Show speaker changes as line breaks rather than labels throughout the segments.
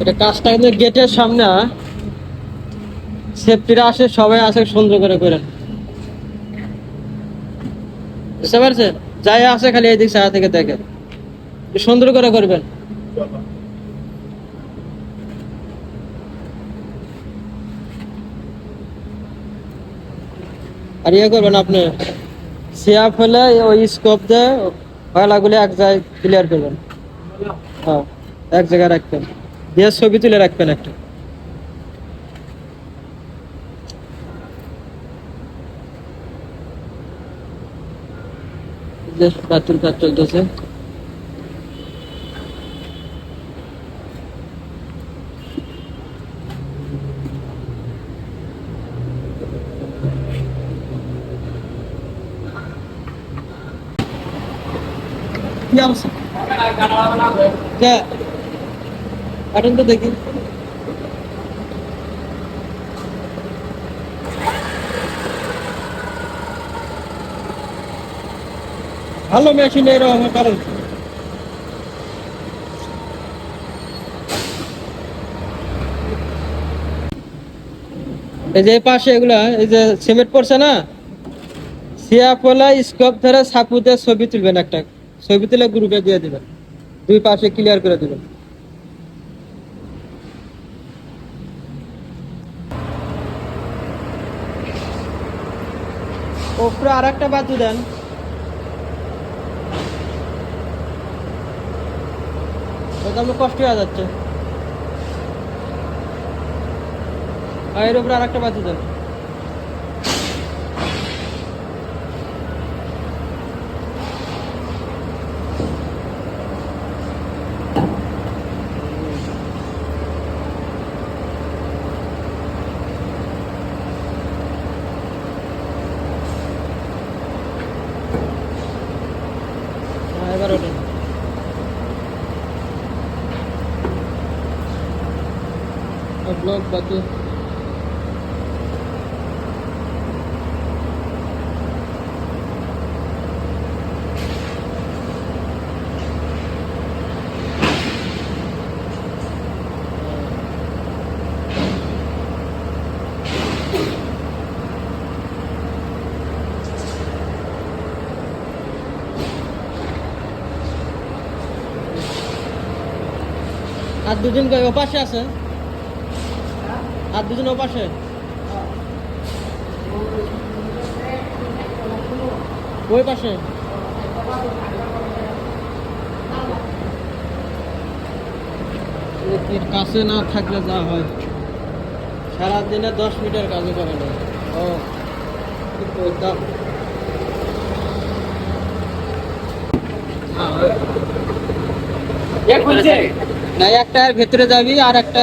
এটা কাজটা গেটের সামনে সেফটিরা আসে, সবাই আসে সুন্দর করে করেন বুঝতে পারছেন? যাই আসে খালি এই দিক সারা থেকে দেখেন। সুন্দর করে করবেন। আর ইয়ে করবেন আপনি সিয়া ফেলে ওই স্কোপ দিয়ে ময়লাগুলি এক জায়গায় ক্লিয়ার করবেন। হ্যাঁ এক জায়গায় রাখবেন। দিয়ে ছবি তুলে রাখবেন একটা। বাথরুম কাজ চলতেছে। অবস্থা কে কাটুন তো দেখি। ভালো মেশিন এরকম কারণ এই যে পাশে এগুলা, এই যে সিমেন্ট পড়ছে না? সিয়া পোলা স্কোপ ধরে সাপুতে ছবি তুলবেন একটা। ছবি তুলে গ্রুপে দিয়ে দিবেন। দুই পাশে ক্লিয়ার করে দিবেন। উপরে আর একটা বাজু দেন। ওটা আমার কষ্ট হয়ে যাচ্ছে। আর এর উপরে আর একটা বাজু দেন। ব্লক বাকি আর দুজন কই ওপাশে আছে আর দুজন ওপাশে? ওই পাশে? কাছে না থাকলে যা হয়। সারাদিনে দশ মিটার কাজে করে না। ও কি না ভেতরে যাবি আর একটা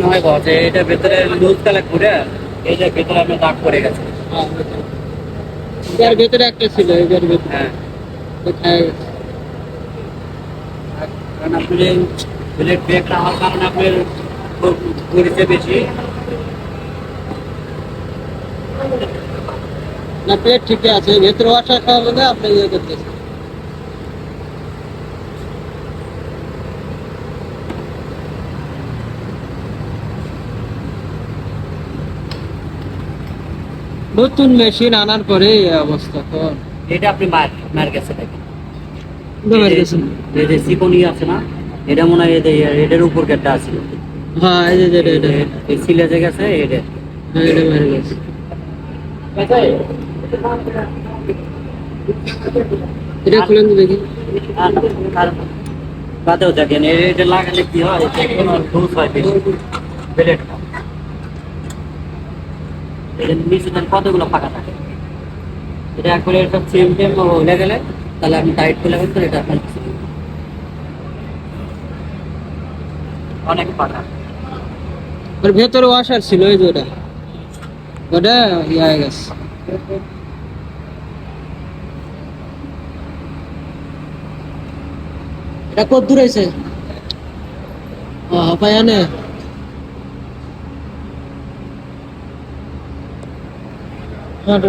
মনে হয় যে এটার ভেতরে লুজ কালেক্ট করে এই যে ভেতরে আমি দাগ পড়ে গেছে।
এর ভেতরে একটা ছিল এর ভেতরে।
হ্যাঁ। কারণ আপনার এই ব্লেড ব্রেকটা হওয়ার কারণে আপনার গড়িতে বেশি।
না পেট ঠিকই আছে ভেতরে আসার কারণে আপনি ইয়ে করতেছেন নতুন মেশিন আনার পরে এই অবস্থা তো
এটা আপনি মার মার গেছে দেখেন। এই যে সিকোনি আছে না এটা মনে হয় এটার উপর আছে।
হ্যাঁ এই যে এটা
এই সিলেজে গেছে এটা
হ্যাঁ এটা বের গেছে এটা খুলেন তো দেখি।
আর বাদেও দেখেন এটা লাগালে কি হয় লুজ হয় ফাঁকা থাকে? এটা হলে গেলে তাহলে টাইট এটা অনেক পাটা
ওর ভেতরে ওয়াশার ছিল ওই যে ওটা। ওটা ইয়ে হয়ে গেছে। এটা কত দূর হয়েছে পায়ানে। আর